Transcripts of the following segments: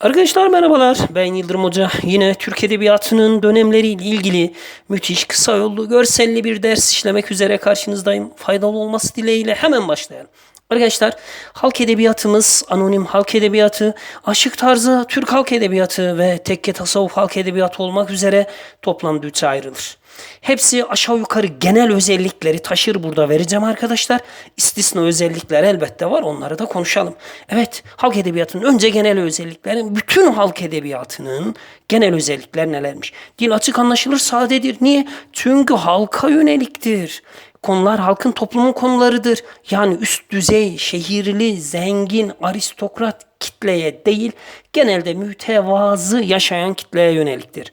Arkadaşlar merhabalar. Ben Yıldırım Hoca. Yine Türk Edebiyatı'nın dönemleriyle ilgili müthiş kısa yollu görselli bir ders işlemek üzere karşınızdayım. Faydalı olması dileğiyle hemen başlayalım. Arkadaşlar halk edebiyatımız anonim halk edebiyatı, aşık tarzı Türk halk edebiyatı ve tekke tasavvuf halk edebiyatı olmak üzere toplam üçe ayrılır. Hepsi aşağı yukarı genel özellikleri taşır burada vereceğim arkadaşlar. İstisna özellikler elbette var onları da konuşalım. Evet halk edebiyatının önce genel özellikleri bütün halk edebiyatının genel özellikler nelermiş? Dil açık anlaşılır sadedir. Niye? Çünkü halka yöneliktir. Konular halkın toplumun konularıdır. Yani üst düzey, şehirli, zengin, aristokrat kitleye değil, genelde mütevazı yaşayan kitleye yöneliktir.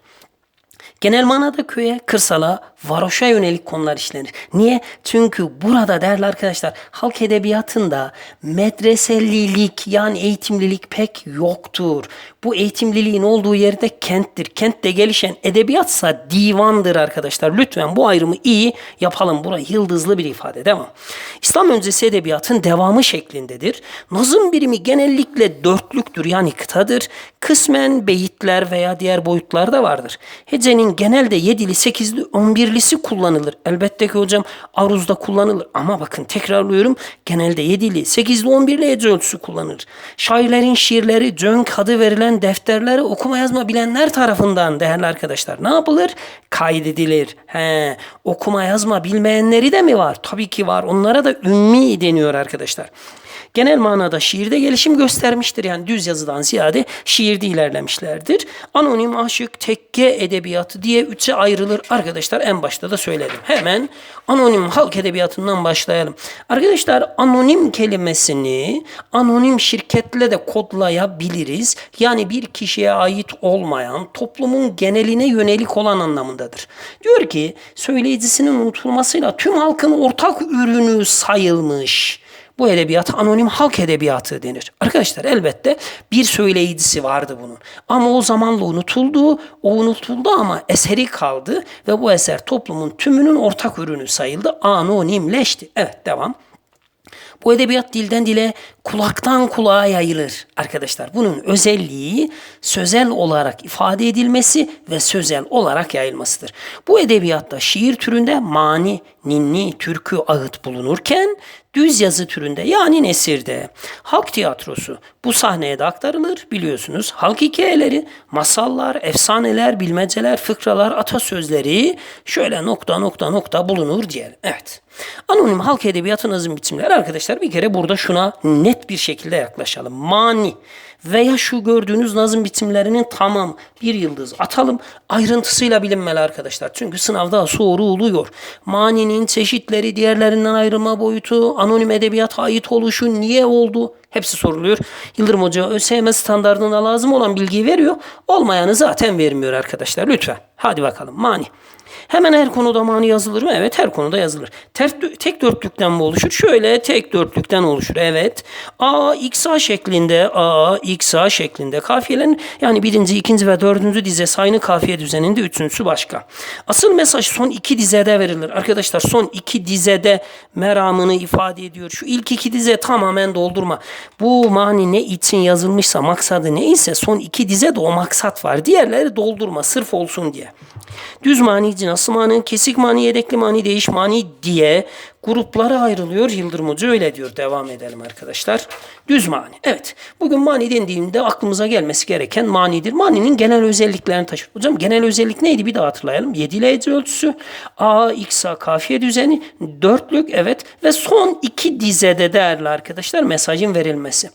Genel manada köye, kırsala, varoşa yönelik konular işlenir. Niye? Çünkü burada değerli arkadaşlar halk edebiyatında medreselilik yani eğitimlilik pek yoktur. Bu eğitimliliğin olduğu yerde kenttir. Kentte gelişen edebiyatsa divandır arkadaşlar. Lütfen bu ayrımı iyi yapalım. Bura yıldızlı bir ifade. Devam. İslam öncesi edebiyatın devamı şeklindedir. Nazım birimi genellikle dörtlüktür yani kıtadır. Kısmen beyitler veya diğer boyutlar da vardır. Hecenin genelde yedili, sekizli, on birlisi kullanılır. Elbette ki hocam aruzda kullanılır. Ama bakın tekrarlıyorum genelde yedili, sekizli, on birli hece ölçüsü kullanılır. Şairlerin şiirleri, cönk adı verilen defterleri okuma yazma bilenler tarafından değerli arkadaşlar ne yapılır? Kaydedilir. He, okuma yazma bilmeyenleri de mi var? Tabii ki var. Onlara da ümmi deniyor arkadaşlar genel manada şiirde gelişim göstermiştir. Yani düz yazıdan ziyade şiirde ilerlemişlerdir. Anonim, aşık, tekke edebiyatı diye üçe ayrılır. Arkadaşlar en başta da söyledim. Hemen anonim halk edebiyatından başlayalım. Arkadaşlar anonim kelimesini anonim şirketle de kodlayabiliriz. Yani bir kişiye ait olmayan, toplumun geneline yönelik olan anlamındadır. Diyor ki söyleyicisinin unutulmasıyla tüm halkın ortak ürünü sayılmış. Bu edebiyat anonim halk edebiyatı denir. Arkadaşlar elbette bir söyleyicisi vardı bunun. Ama o zamanla unutuldu. O unutuldu ama eseri kaldı ve bu eser toplumun tümünün ortak ürünü sayıldı. Anonimleşti. Evet devam. Bu edebiyat dilden dile, kulaktan kulağa yayılır arkadaşlar. Bunun özelliği sözel olarak ifade edilmesi ve sözel olarak yayılmasıdır. Bu edebiyatta şiir türünde mani, ninni, türkü, ağıt bulunurken düz yazı türünde yani nesirde halk tiyatrosu bu sahneye de aktarılır biliyorsunuz. Halk hikayeleri, masallar, efsaneler, bilmeceler, fıkralar, atasözleri şöyle nokta nokta nokta bulunur diyelim. Evet. Anonim halk edebiyatı nazım biçimleri arkadaşlar bir kere burada şuna net bir şekilde yaklaşalım. Mani veya şu gördüğünüz nazım biçimlerinin tamam bir yıldız atalım ayrıntısıyla bilinmeli arkadaşlar. Çünkü sınavda soruluyor. Maninin çeşitleri, diğerlerinden ayrılma boyutu, anonim edebiyat ait oluşu niye oldu? Hepsi soruluyor. Yıldırım Hoca ÖSYM standartında lazım olan bilgiyi veriyor. Olmayanı zaten vermiyor arkadaşlar. Lütfen. Hadi bakalım. Mani. Hemen her konuda mani yazılır mı? Evet her konuda yazılır. Ter, tek dörtlükten mi oluşur? Şöyle tek dörtlükten oluşur. Evet. A, X, A şeklinde A, X, A şeklinde kafiyelerin yani birinci, ikinci ve dördüncü dize aynı kafiye düzeninde üçüncüsü başka. Asıl mesaj son iki dizede verilir. Arkadaşlar son iki dizede meramını ifade ediyor. Şu ilk iki dize tamamen doldurma. Bu mani ne için yazılmışsa maksadı neyse son iki dize de o maksat var. Diğerleri doldurma sırf olsun diye. Düz mani, cinası mani, kesik mani, yedekli mani, değiş mani diye gruplara ayrılıyor. Yıldırım Hoca öyle diyor. Devam edelim arkadaşlar. Düz mani. Evet. Bugün mani dendiğinde aklımıza gelmesi gereken manidir. Maninin genel özelliklerini taşır. Hocam genel özellik neydi? Bir daha hatırlayalım. Yedileyci ölçüsü. A, X, A kafiye düzeni. Dörtlük evet. Ve son iki dizede değerli arkadaşlar mesajın verilmesi.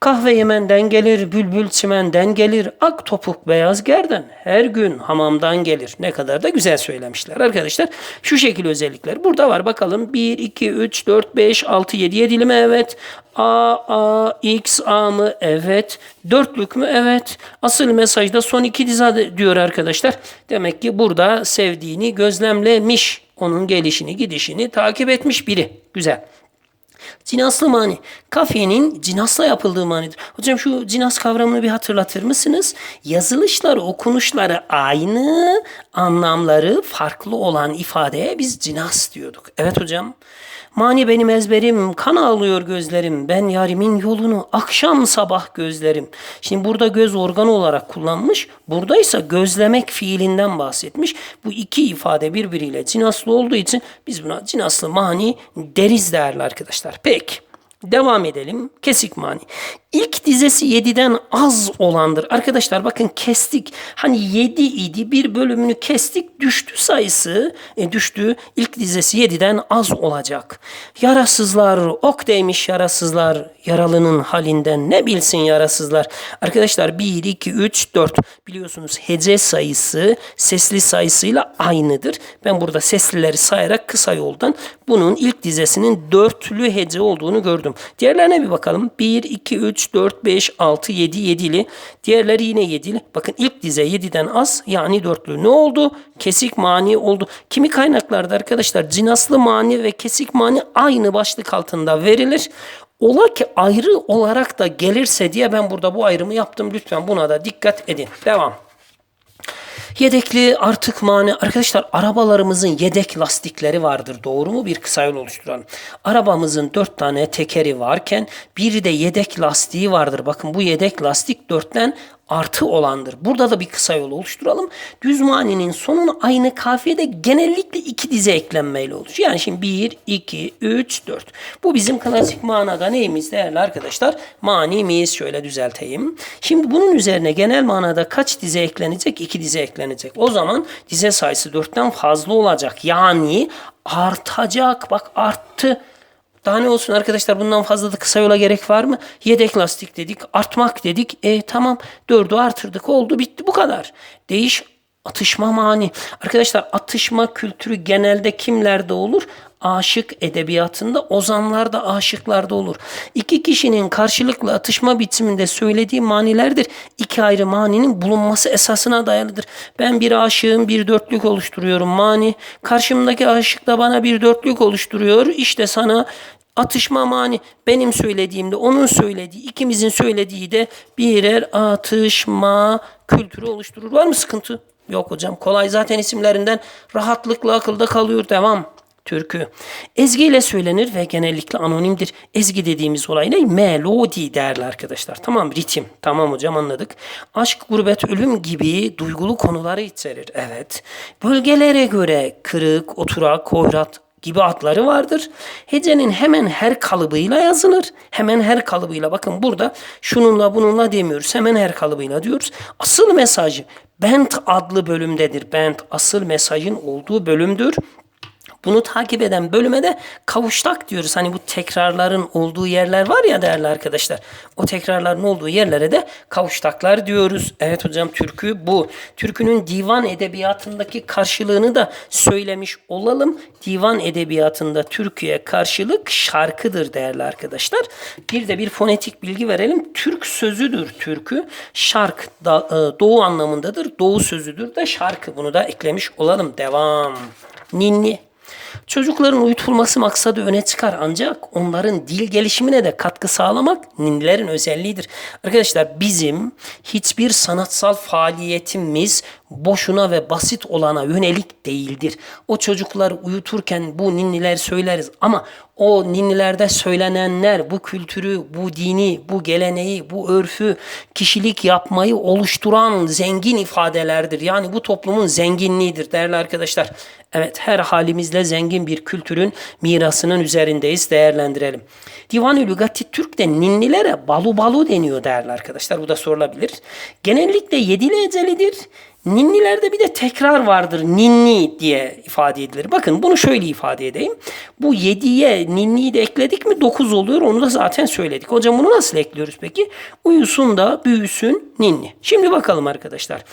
Kahve Yemen'den gelir, bülbül çimenden gelir, ak topuk beyaz gerden her gün hamamdan gelir. Ne kadar da güzel söylemişler arkadaşlar. Şu şekil özellikler burada var bakalım. 1, 2, 3, 4, 5, 6, 7, 7'li mi? Evet. A, A, X, A mı? Evet. Dörtlük mü? Evet. Asıl mesajda son iki dize diyor arkadaşlar. Demek ki burada sevdiğini gözlemlemiş. Onun gelişini, gidişini takip etmiş biri. Güzel. Cinaslı mani. Kafenin cinasla yapıldığı manidir. Hocam şu cinas kavramını bir hatırlatır mısınız? Yazılışları, okunuşları aynı, anlamları farklı olan ifadeye biz cinas diyorduk. Evet hocam. Mani benim ezberim, kan ağlıyor gözlerim. Ben yarimin yolunu akşam sabah gözlerim. Şimdi burada göz organı olarak kullanmış. Buradaysa gözlemek fiilinden bahsetmiş. Bu iki ifade birbiriyle cinaslı olduğu için biz buna cinaslı mani deriz değerli arkadaşlar. Peki. Devam edelim. Kesik mani. İlk dizesi 7'den az olandır. Arkadaşlar bakın kestik. Hani 7 idi bir bölümünü kestik düştü sayısı e, düştü. İlk dizesi 7'den az olacak. Yarasızlar ok değmiş yarasızlar. Yaralının halinden ne bilsin yarasızlar. Arkadaşlar 1, 2, 3, 4 biliyorsunuz hece sayısı sesli sayısıyla aynıdır. Ben burada seslileri sayarak kısa yoldan bunun ilk dizesinin dörtlü hece olduğunu gördüm. Diğerlerine bir bakalım. 1, 2, 3, 4, 5, 6, 7, 7'li. Diğerleri yine 7'li. Bakın ilk dize 7'den az yani dörtlü. Ne oldu? Kesik mani oldu. Kimi kaynaklarda arkadaşlar cinaslı mani ve kesik mani aynı başlık altında verilir. Ola ki ayrı olarak da gelirse diye ben burada bu ayrımı yaptım. Lütfen buna da dikkat edin. Devam. Yedekli artık mani. Arkadaşlar arabalarımızın yedek lastikleri vardır. Doğru mu? Bir kısa yol oluşturalım. Arabamızın dört tane tekeri varken bir de yedek lastiği vardır. Bakın bu yedek lastik dörtten artı olandır. Burada da bir kısa yol oluşturalım. Düz maninin sonuna aynı kafiyede genellikle iki dize eklenmeyle olur. Yani şimdi 1, 2, 3, 4. Bu bizim klasik manada neyimiz değerli arkadaşlar? Manimiz şöyle düzelteyim. Şimdi bunun üzerine genel manada kaç dize eklenecek? 2 dize eklenecek. O zaman dize sayısı 4'ten fazla olacak. Yani artacak. Bak arttı. Daha ne olsun arkadaşlar bundan fazla da kısa yola gerek var mı? Yedek lastik dedik, artmak dedik. E tamam dördü artırdık oldu bitti bu kadar. Değiş atışma mani. Arkadaşlar atışma kültürü genelde kimlerde olur? Aşık edebiyatında ozanlarda aşıklarda olur. İki kişinin karşılıklı atışma biçiminde söylediği manilerdir. İki ayrı maninin bulunması esasına dayalıdır. Ben bir aşığım bir dörtlük oluşturuyorum mani. Karşımdaki aşık da bana bir dörtlük oluşturuyor. İşte sana atışma mani benim söylediğimde onun söylediği ikimizin söylediği de birer atışma kültürü oluşturur. Var mı sıkıntı? Yok hocam kolay zaten isimlerinden rahatlıkla akılda kalıyor. Devam. Türkü. Ezgi ile söylenir ve genellikle anonimdir. Ezgi dediğimiz olay ne? Melodi değerli arkadaşlar. Tamam ritim. Tamam hocam anladık. Aşk, gurbet, ölüm gibi duygulu konuları içerir. Evet. Bölgelere göre kırık, oturak, hoyrat, gibi adları vardır. Hecenin hemen her kalıbıyla yazılır. Hemen her kalıbıyla bakın burada şununla bununla demiyoruz. Hemen her kalıbıyla diyoruz. Asıl mesajı bent adlı bölümdedir. Bent asıl mesajın olduğu bölümdür. Bunu takip eden bölüme de kavuştak diyoruz. Hani bu tekrarların olduğu yerler var ya değerli arkadaşlar. O tekrarların olduğu yerlere de kavuştaklar diyoruz. Evet hocam türkü bu. Türkünün divan edebiyatındaki karşılığını da söylemiş olalım. Divan edebiyatında türküye karşılık şarkıdır değerli arkadaşlar. Bir de bir fonetik bilgi verelim. Türk sözüdür türkü. Şark da, e, doğu anlamındadır. Doğu sözüdür de şarkı. Bunu da eklemiş olalım. Devam. Ninni. Çocukların uyutulması maksadı öne çıkar ancak onların dil gelişimine de katkı sağlamak ninnilerin özelliğidir. Arkadaşlar bizim hiçbir sanatsal faaliyetimiz boşuna ve basit olana yönelik değildir. O çocuklar uyuturken bu ninniler söyleriz ama o ninnilerde söylenenler bu kültürü, bu dini, bu geleneği, bu örfü, kişilik yapmayı oluşturan zengin ifadelerdir. Yani bu toplumun zenginliğidir değerli arkadaşlar. Evet her halimizle zengin bir kültürün mirasının üzerindeyiz değerlendirelim. Divan-ı Lügati Türk'te ninnilere balu balu deniyor değerli arkadaşlar. Bu da sorulabilir. Genellikle yedili ecelidir. Ninnilerde bir de tekrar vardır. Ninni diye ifade edilir. Bakın bunu şöyle ifade edeyim. Bu 7'ye ninniyi de ekledik mi 9 oluyor. Onu da zaten söyledik. Hocam bunu nasıl ekliyoruz peki? Uyusun da büyüsün ninni. Şimdi bakalım arkadaşlar.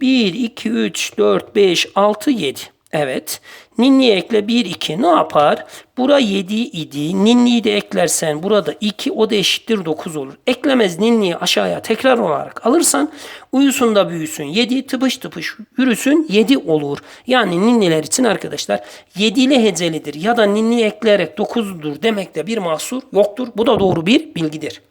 1, 2, 3, 4, 5, 6, 7. Evet. Ninni ekle 1, 2 ne yapar? Bura 7 idi. Ninniyi de eklersen burada 2 o da eşittir 9 olur. Eklemez ninniyi aşağıya tekrar olarak alırsan uyusun da büyüsün 7 tıpış tıpış yürüsün 7 olur. Yani ninniler için arkadaşlar 7 ile hecelidir ya da ninni ekleyerek 9'dur demekte bir mahsur yoktur. Bu da doğru bir bilgidir.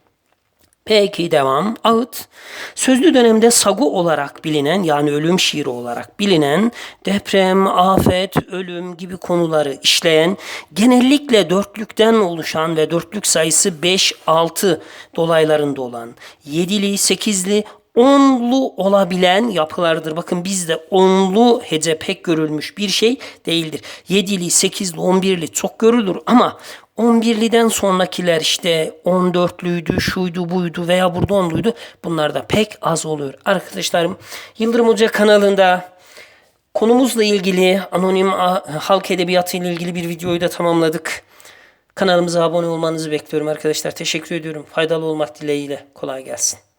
Peki devam. Ağıt. Sözlü dönemde sagu olarak bilinen yani ölüm şiiri olarak bilinen deprem, afet, ölüm gibi konuları işleyen genellikle dörtlükten oluşan ve dörtlük sayısı 5-6 dolaylarında olan yedili, sekizli, onlu olabilen yapılardır. Bakın bizde onlu hece pek görülmüş bir şey değildir. Yedili, sekizli, on birli çok görülür ama 11'liden sonrakiler işte 14'lüydü, şuydu, buydu veya burada 10'luydu. Bunlar da pek az oluyor. Arkadaşlarım Yıldırım Hoca kanalında konumuzla ilgili anonim halk edebiyatı ile ilgili bir videoyu da tamamladık. Kanalımıza abone olmanızı bekliyorum arkadaşlar. Teşekkür ediyorum. Faydalı olmak dileğiyle. Kolay gelsin.